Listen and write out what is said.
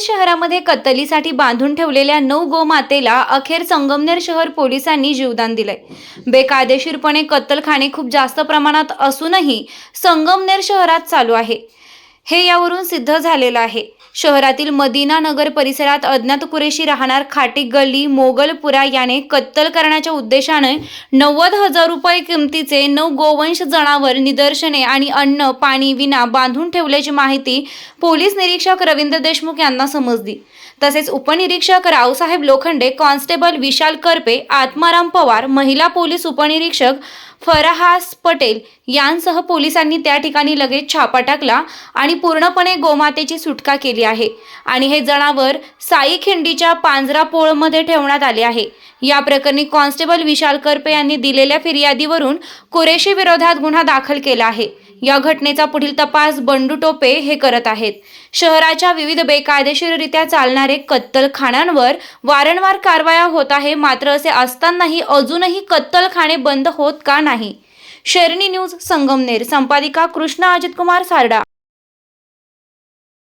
शहरामध्ये कत्तलीसाठी बांधून ठेवलेल्या नऊ गोमातेला अखेर संगमनेर शहर पोलिसांनी जीवदान दिले बेकायदेशीरपणे कत्तलखाने खूप जास्त प्रमाणात असूनही संगमनेर शहरात चालू आहे. हे यावरून सिद्ध झालेलं आहे. शहरातील मदिना नगर परिसरात अज्ञात कुरेशी राहणार खाटी गल्ली मोगलपुरा याने कत्तल करण्याच्या उद्देशाने नव्वद हजार रुपये किमतीचे नऊ गोवंश जनावर निदर्शने आणि अन्न पाणी विना बांधून ठेवल्याची माहिती पोलीस निरीक्षक रवींद्र देशमुख यांना समजली. तसेच उपनिरीक्षक रावसाहेब लोखंडे कॉन्स्टेबल विशाल करपे आत्माराम पवार महिला पोलीस उपनिरीक्षक फरहास पटेल यांसह पोलिसांनी त्या ठिकाणी लगेच छापा टाकला आणि पूर्णपणे गोमातेची सुटका केली आहे. आणि हे जनावर साई खिंडीच्या पांजरा पोळमध्ये ठेवण्यात आले आहे. या प्रकरणी कॉन्स्टेबल विशाल करपे यांनी दिलेल्या फिर्यादीवरून कुरेशी विरोधात गुन्हा दाखल केला आहे. या घटनेचा पुढील तपास बंडू टोपे हे करत आहेत. शहराच्या विविध बेकायदेशीररित्या चालणारे कत्तलखान्यांवर वारंवार कारवाया होत आहे मात्र असे असतानाही अजूनही कत्तलखाने बंद होत का नाही? शेरणी न्यूज संगमनेर संपादिका कृष्णा अजितकुमार सारडा.